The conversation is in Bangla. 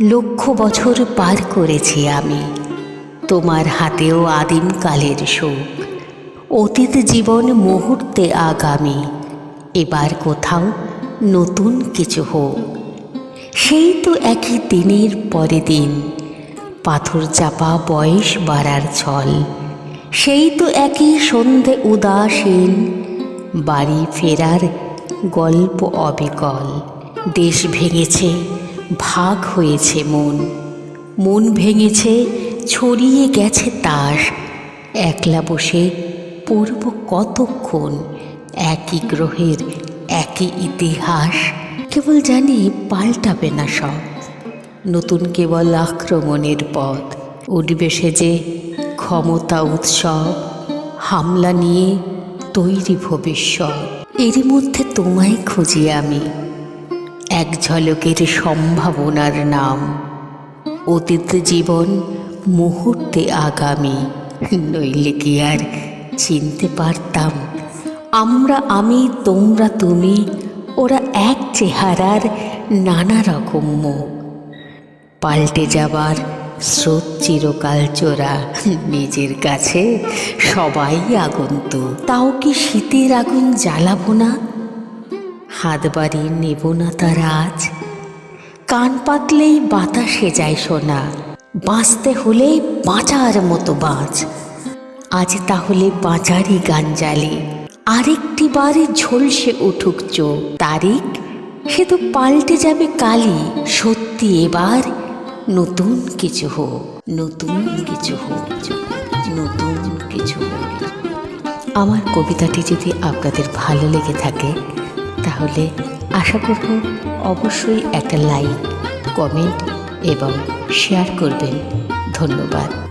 লক্ষ বছর পার করেছি আমি। তোমার হাতেও আদিমকালের শোক। অতীত জীবন মুহূর্তে আগামী। এবার কোথাও নতুন কিছু হোক। সেই তো একই দিনের পরে দিন। পাথর চাপা বয়স বাড়ার ছল। সেই তো একই সন্ধে উদাসীন। বাড়ি ফেরার গল্প অবিকল। দেশ ভেঙেছে ভাগ হয়েছে মন। মন ভেঙেছে, ছড়িয়ে গেছে তাস একলা বসে পড়ব কতক্ষণ? একই গ্রহের একই ইতিহাস। কেবল জানি পাল্টাবে না সব। নতুন কেবল আক্রমণের পথ। উঠবে সে যে ক্ষমতা উৎসব। হামলা নিয়ে তৈরি ভবিষ্যৎ। এরই মধ্যে তোমায় খুঁজি আমি। এক ঝলকের সম্ভাবনার নাম। অতীত জীবন মুহূর্তে আগামী। নইলে কি আর চিনতে পারতাম। আমরা, আমি, তোমরা, তুমি, ওরা এক চেহারার নানা রকম মুখ। পাল্টে যাবার স্রোত চিরকাল চোরা। নিজের কাছে সবাই আগন্তুক। তাও কি শীতের আগুন জ্বালাবো না? হাত বাড়িয়ে নেব না তার আজ। কান পাতলেই বাতাসে যায় শোনা বাঁচতে হলে বাঁচার মতো বাঁচ আজ তাহলে বাঁচারই গান জ্বালি আরেকটি বারে ঝলসে উঠুক চোখ। তারিখ, সে তো পাল্টে যাবে কালি, সত্যি এবার নতুন কিছু হোক, নতুন কিছু হোক, নতুন কিছু হোক। আমার কবিতাটি যদি আপনাদের ভালো লেগে থাকে তাহলে আশা করব অবশ্যই একটা লাইক কমেন্ট এবং শেয়ার করবেন। ধন্যবাদ।